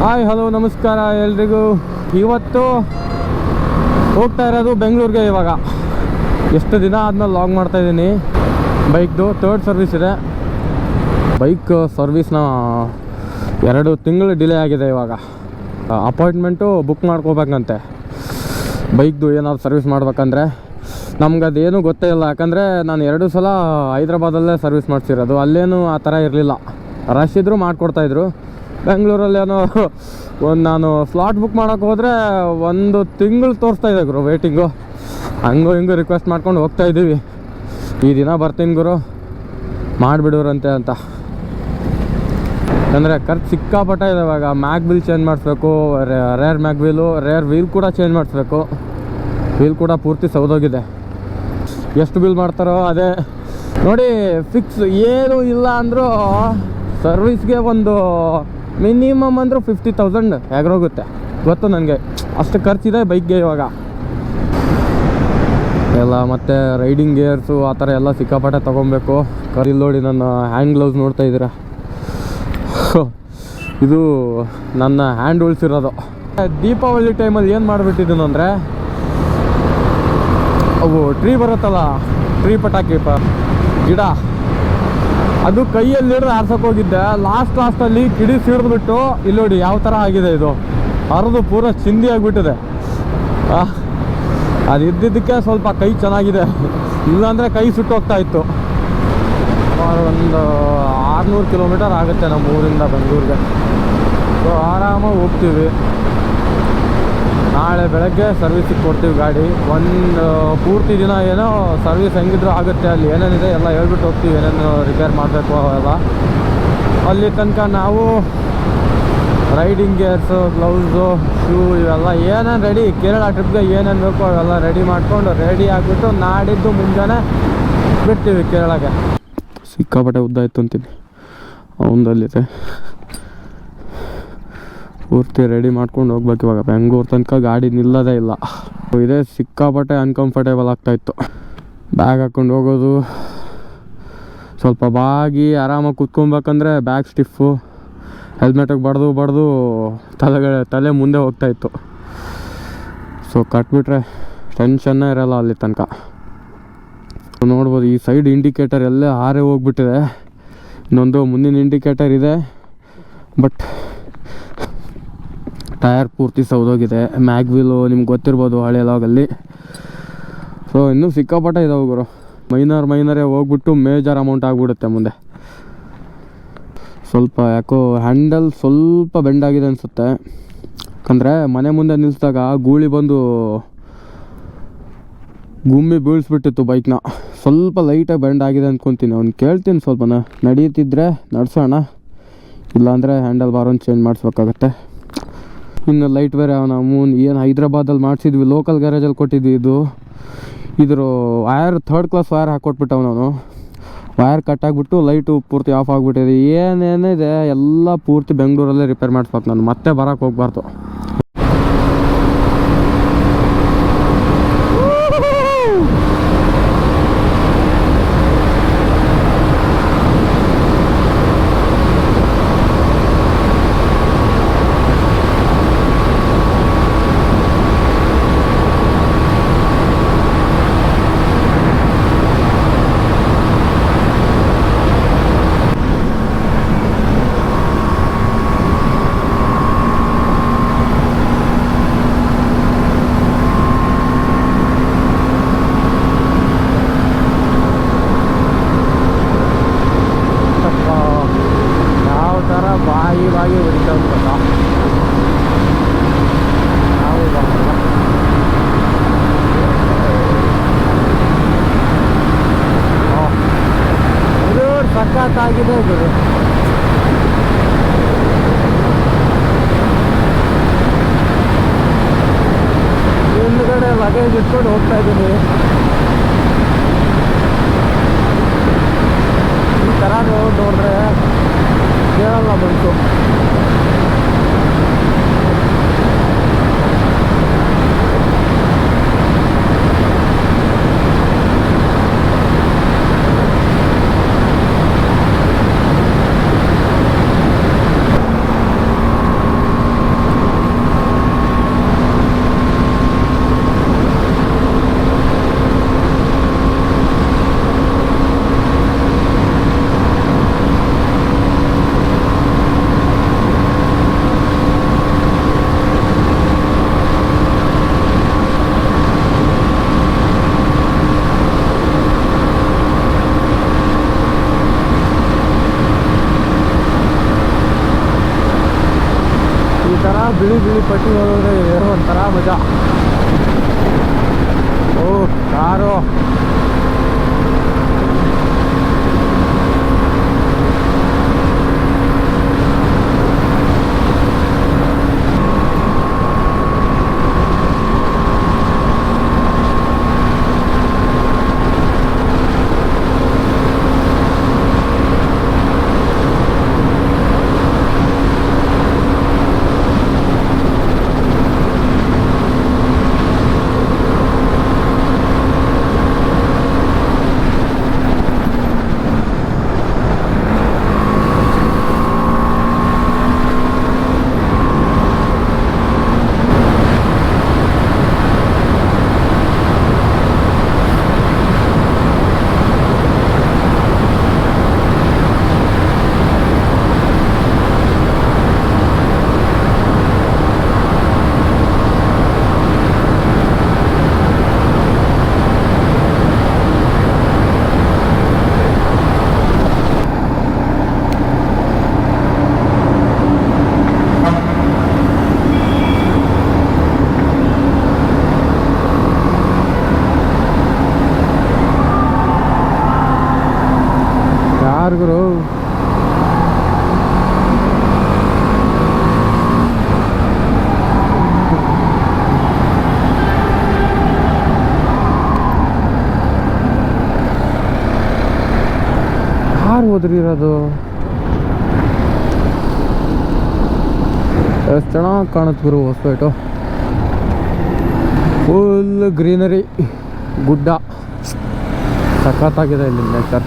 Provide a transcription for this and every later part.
Hi, hello, ನಮಸ್ಕಾರ ಎಲ್ರಿಗೂ. ಇವತ್ತು ಹೋಗ್ತಾ ಇರೋದು ಬೆಂಗಳೂರಿಗೆ ಇವಾಗ. ಎಷ್ಟು ದಿನ ಆದ್ಮೇಲೆ ಲಾಗ್ ಮಾಡ್ತಾ ಇದ್ದೀನಿ. ಬೈಕ್ದು ತರ್ಡ್ ಸರ್ವಿಸ್ ಇದೆ. ಬೈಕ್ ಸರ್ವಿಸ್ನ ಎರಡು ತಿಂಗಳು ಡಿಲೇ ಆಗಿದೆ ಇವಾಗ. Appointment book ಮಾಡ್ಕೋಬೇಕಂತೆ. ಬೈಕ್ದು ಏನಾದ್ರು ಸರ್ವಿಸ್ ಮಾಡ್ಬೇಕಂದ್ರೆ. ನಮ್ಗೆ ಅದೇನು ಗೊತ್ತೇ ಇಲ್ಲ. ಯಾಕಂದರೆ ನಾನು ಎರಡು ಸಲ ಹೈದ್ರಾಬಾದಲ್ಲೇ ಸರ್ವಿಸ್ ಮಾಡಿಸಿರೋದು. ಅಲ್ಲೇನು ಆ ಥರ ಇರಲಿಲ್ಲ. ರಶ್ ಇದ್ದರೂ ಮಾಡಿಕೊಡ್ತಾಯಿದ್ರು ಬೆಂಗಳೂರಲ್ಲೇನೋ ಒಂದು ನಾನು ಸ್ಲಾಟ್ ಬುಕ್ ಮಾಡೋಕೆ ಹೋದರೆ ಒಂದು ತಿಂಗಳು ತೋರಿಸ್ತಾ ಇದೆ ಗುರು ವೇಟಿಂಗು ಹಂಗೋ ಹಿಂಗೂ ರಿಕ್ವೆಸ್ಟ್ ಮಾಡ್ಕೊಂಡು ಹೋಗ್ತಾ ಇದ್ದೀವಿ ಈ ದಿನ ಬರ್ತೀನಿ ಗುರು. ಮಾಡಿಬಿಡೋರಂತೆ ಅಂತ. ಅಂದರೆ ಖರ್ಚು ಸಿಕ್ಕಾಪಟ್ಟ ಇದೆ ಇವಾಗ. ಮ್ಯಾಗ್ ಬಿಲ್ ಚೇಂಜ್ ಮಾಡಿಸ್ಬೇಕು rear mag wheel rear wheel ಕೂಡ ಚೇಂಜ್ ಮಾಡಿಸ್ಬೇಕು. ವೀಲ್ ಕೂಡ ಪೂರ್ತಿ ಸೌದೋಗಿದೆ ಎಷ್ಟು ಬಿಲ್ ಮಾಡ್ತಾರೋ ಅದೇ. ನೋಡಿ ಫಿಕ್ಸ್ ಏನು ಇಲ್ಲ ಅಂದರೂ ಸರ್ವಿಸ್ಗೆ ಒಂದು ಮಿನಿಮಮ್ ಅಂದರೂ ಫಿಫ್ಟಿ ತೌಸಂಡ್ ಹೋಗುತ್ತೆ ಗೊತ್ತು ನನಗೆ. ಅಷ್ಟು ಖರ್ಚಿದೆ ಬೈಕ್ಗೆ ಇವಾಗ. ಎಲ್ಲ ಮತ್ತು ರೈಡಿಂಗ್ ಗೇರ್ಸು ಆ ಥರ ಎಲ್ಲ ಸಿಕ್ಕಾಪಟ್ಟೆ ತೊಗೊಬೇಕು. ಕರಿಲ್ ನೋಡಿ ನನ್ನ ಹ್ಯಾಂಡ್ ಗ್ಲೌಸ್ ನೋಡ್ತಾ ಇದ್ದೀರ? ಇದು ನನ್ನ ಹ್ಯಾಂಡ್ ಉಳಿಸಿರೋದು ದೀಪಾವಳಿ ಟೈಮಲ್ಲಿ ಏನು ಮಾಡಿಬಿಟ್ಟಿದ್ದೀನಿ ಅಂದರೆ ಅವು ಟ್ರೀ ಬರುತ್ತಲ್ಲ ಟ್ರೀ ಪಟಾಕಿ ಗಿಡ. ಅದು ಕೈಯಲ್ಲಿ ಹಿಡಿದು ಆರ್ಸಕ್ಕೆ ಹೋಗಿದ್ದೆ. ಲಾಸ್ಟ್ ಲಾಸ್ಟಲ್ಲಿ ಕಿಡಿ ಸಿಡಿದ್ಬಿಟ್ಟು ಇಲ್ಲಿ ನೋಡಿ, ಯಾವ ಥರ ಆಗಿದೆ ಇದು? ಹರಿದು ಪೂರ ಚಿಂದಿ ಆಗಿಬಿಟ್ಟಿದೆ. ಅದು ಇದ್ದಿದ್ದಕ್ಕೆ ಸ್ವಲ್ಪ ಕೈ ಚೆನ್ನಾಗಿದೆ. ಇಲ್ಲಾಂದ್ರೆ ಕೈ ಸುಟ್ಟೋಗ್ತಾ ಇತ್ತು. ಸುಮಾರು ಒಂದು ಆರುನೂರು ಕಿಲೋಮೀಟರ್ ಆಗುತ್ತೆ ನಮ್ಮ ಊರಿಂದ ಬೆಂಗಳೂರಿಗೆ ಸೊ ಆರಾಮಾಗಿ ಹೋಗ್ತೀವಿ. ನಾಳೆ ಬೆಳಗ್ಗೆ ಸರ್ವಿಸಿಗೆ ಕೊಡ್ತೀವಿ ಗಾಡಿ. ಒಂದು, ಪೂರ್ತಿ ದಿನ ಏನೋ ಸರ್ವಿಸ್ ಹೆಂಗಿದ್ರು ಆಗುತ್ತೆ ಅಲ್ಲಿ. ಏನೇನಿದೆ ಎಲ್ಲ ಹೇಳ್ಬಿಟ್ಟು ಹೋಗ್ತೀವಿ, ಏನೇನು ರಿಪೇರ್ ಮಾಡಬೇಕು ಅವೆಲ್ಲ. ಅಲ್ಲಿ ತನಕ ನಾವು ರೈಡಿಂಗ್ ಗೇರ್ಸು ಗ್ಲೌಸು ಶೂ ಇವೆಲ್ಲ ಏನೇನು ರೆಡಿ ಕೇರಳ ಟ್ರಿಪ್ಗೆ ಏನೇನು ಬೇಕೋ ಅವೆಲ್ಲ ರೆಡಿ ಮಾಡಿಕೊಂಡು ರೆಡಿ ಆಗಿಬಿಟ್ಟು ನಾಡಿದ್ದು ಮುಂಜಾನೆ ಬಿಡ್ತೀವಿ ಕೇರಳಗೆ ಸಿಕ್ಕಾಪಟ್ಟೆ ಉದ್ದ ಇತ್ತು ಅಂತೀನಿ. ಅವನದಲ್ಲಿದೆ ಪೂರ್ತಿ ರೆಡಿ ಮಾಡ್ಕೊಂಡು ಹೋಗ್ಬೇಕು ಇವಾಗ. ಬೆಂಗಳೂರು ತನಕ ಗಾಡಿ ನಿಲ್ಲೋದೇ ಇಲ್ಲ. ಇದೇ ಸಿಕ್ಕಾಪಟ್ಟೆ ಅನ್ಕಂಫರ್ಟೇಬಲ್ ಆಗ್ತಾಯಿತ್ತು ಬ್ಯಾಗ್ ಹಾಕ್ಕೊಂಡು ಹೋಗೋದು. ಸ್ವಲ್ಪ ಬಾಗಿ ಆರಾಮಾಗಿ ಕುತ್ಕೊಬೇಕಂದ್ರೆ ಬ್ಯಾಗ್ ಸ್ಟಿಫು ಹೆಲ್ಮೆಟಿಗೆ ಬಡ್ದು ಬಡ್ದು ತಲೆಗಳ, ತಲೆ ಮುಂದೆ ಹೋಗ್ತಾಯಿತ್ತು ಸೊ ಕಟ್ಬಿಟ್ರೆ ಟೆನ್ಷನ್ನೇ ಇರಲ್ಲ ಅಲ್ಲಿ ತನಕ. ನೋಡ್ಬೋದು ಈ ಸೈಡ್ ಇಂಡಿಕೇಟರ್ ಎಲ್ಲೇ ಹಾರೇ ಹೋಗ್ಬಿಟ್ಟಿದೆ. ಇನ್ನೊಂದು ಮುಂದಿನ ಇಂಡಿಕೇಟರ್ ಇದೆ. ಬಟ್ ಟಯರ್ ಪೂರ್ತಿ ಸೌದೋಗಿದೆ. ಮ್ಯಾಗ್ವಿಲು ನಿಮ್ಗೆ ಗೊತ್ತಿರ್ಬೋದು ಹಳೆ ಲಾಗಲ್ಲಿ ಸೊ ಇನ್ನೂ ಸಿಕ್ಕಾಪಟ್ಟೆ ಇದಾವೆ ಗುರು. ಮೈನರ್ ಮೈನರೇ ಹೋಗ್ಬಿಟ್ಟು ಮೇಜರ್ ಅಮೌಂಟ್ ಆಗಿಬಿಡುತ್ತೆ ಮುಂದೆ. ಸ್ವಲ್ಪ ಯಾಕೋ ಹ್ಯಾಂಡಲ್ ಸ್ವಲ್ಪ ಬೆಂಡ್ ಆಗಿದೆ ಅನಿಸುತ್ತೆ. ಯಾಕಂದರೆ ಮನೆ ಮುಂದೆ ನಿಲ್ಲಿಸಿದಾಗ ಗೂಳಿ ಬಂದು ಗುಮ್ಮಿ ಬೀಳಿಸ್ಬಿಟ್ಟಿತ್ತು ಬೈಕ್ನ ಸ್ವಲ್ಪ ಲೈಟಾಗಿ ಬೆಂಡ್ ಆಗಿದೆ ಅಂದ್ಕೊತೀನಿ ಅವ್ನು ಕೇಳ್ತೀನಿ ಸ್ವಲ್ಪನ. ನಡೀತಿದ್ರೆ ನಡ್ಸೋಣ. ಇಲ್ಲಾಂದರೆ ಹ್ಯಾಂಡಲ್ ಬಾರೊಂದು ಚೇಂಜ್ ಮಾಡಿಸ್ಬೇಕಾಗತ್ತೆ. ಇನ್ನು ಲೈಟ್ ಬೇರೆ ಮೂನ್ ಏನು ಹೈದ್ರಾಬಾದಲ್ಲಿ ಮಾಡಿಸಿದ್ವಿ ಲೋಕಲ್ ಗ್ಯಾರೇಜಲ್ಲಿ ಕೊಟ್ಟಿದ್ವಿ ಇದು. ಇದ್ರ ವಯರ್ ಥರ್ಡ್ ಕ್ಲಾಸ್ ವಯರ್ ಅವನು ವಯರ್ ಕಟ್ ಆಗಿಬಿಟ್ಟು ಲೈಟು ಪೂರ್ತಿ ಆಫ್ ಆಗಿಬಿಟ್ಟಿದೆ. ಏನೇನಿದೆ, ಎಲ್ಲ ಪೂರ್ತಿ ಬೆಂಗಳೂರಲ್ಲೇ ರಿಪೇರ್ ಮಾಡಿಸ್ಬೇಕು ನಾನು. ಮತ್ತೆ ಬರೋಕ್ಕೆ ಹೋಗ್ಬಾರ್ದು ಸ್ವಲ್ಪ ಯಾವ ಥರ ಬಾಯಿ ಬಾಯಿ ಹೊಡಿತಾ ಗೊತ್ತಾ ನಾವು ಬರ್ತಲ್ಲ. ಆ, ಇದು ಸಖತ್ತಾಗಿದೆ ಗುರು ಹಿಂದ್ಗಡೆ ಲಗೇಜ್ ಇಟ್ಕೊಂಡು ಹೋಗ್ತಾ ಇದ್ದೀನಿ ಈ ಥರ ರೋಡ್ ನೋಡಿದ್ರೆ ಕೇಳಲ್ಲ ಬಂತು ಥರ ಬಿಳಿ ಬಿಳಿ ಪಟ್ಟಿ ಹೋದ್ರೆ ಏನೋ ಒಂಥರ ಮಜಾ. ಹೋದ್ರಿ ಇರೋದು? ಎಷ್ಟು ಚೆನ್ನಾಗಿ ಕಾಣುತ್ತೆ ಗುರು ಹೊಸಪೇಟು? ಫುಲ್ ಗ್ರೀನರಿ ಗುಡ್ಡ. ಸಖತ್ತಾಗಿದೆ ಇಲ್ಲಿ ನೇಚರ್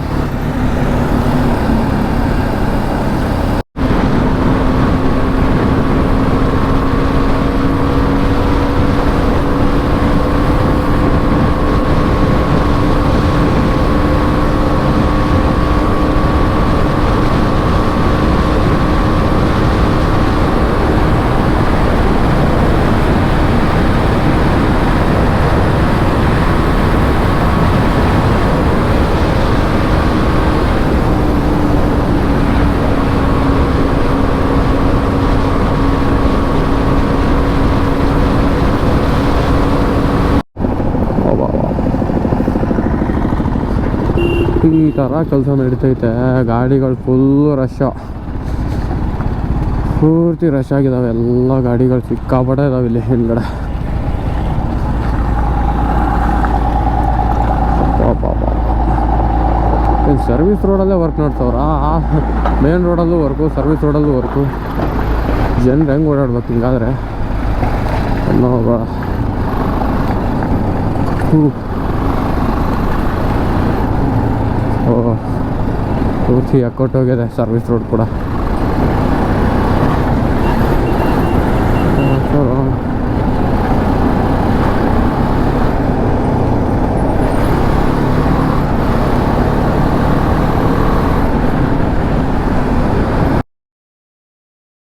ಈ ಥರ ಕೆಲಸ ನಡೀತೈತೆ. ಗಾಡಿಗಳು ಫುಲ್ಲು ರಶ್ ಪೂರ್ತಿ ರಶ್ ಆಗಿದ್ದಾವೆ ಎಲ್ಲ ಗಾಡಿಗಳು ಸಿಕ್ಕಾಪಟ್ಟೆ ಇದಾವೆ ಇಲ್ಲಿ ಹಿಂದ್ಗಡೆ. ಸರ್ವಿಸ್ ರೋಡಲ್ಲೇ ವರ್ಕ್ ನೋಡ್ತಾವ್ರ ಮೇನ್ ರೋಡಲ್ಲೂ ವರ್ಕು ಸರ್ವಿಸ್ ರೋಡಲ್ಲೂ ವರ್ಕು ಜನರು ಹೆಂಗೆ ಓಡಾಡ್ಬೇಕು ಹಿಂಗಾದ್ರೆ? ಅನ್ನೋ ಬೇಡ ಅಕೌಟ್ ಪೂರ್ತಿ ಹೋಗಿದೆ ಸರ್ವಿಸ್ ರೋಡ್ ಕೂಡ.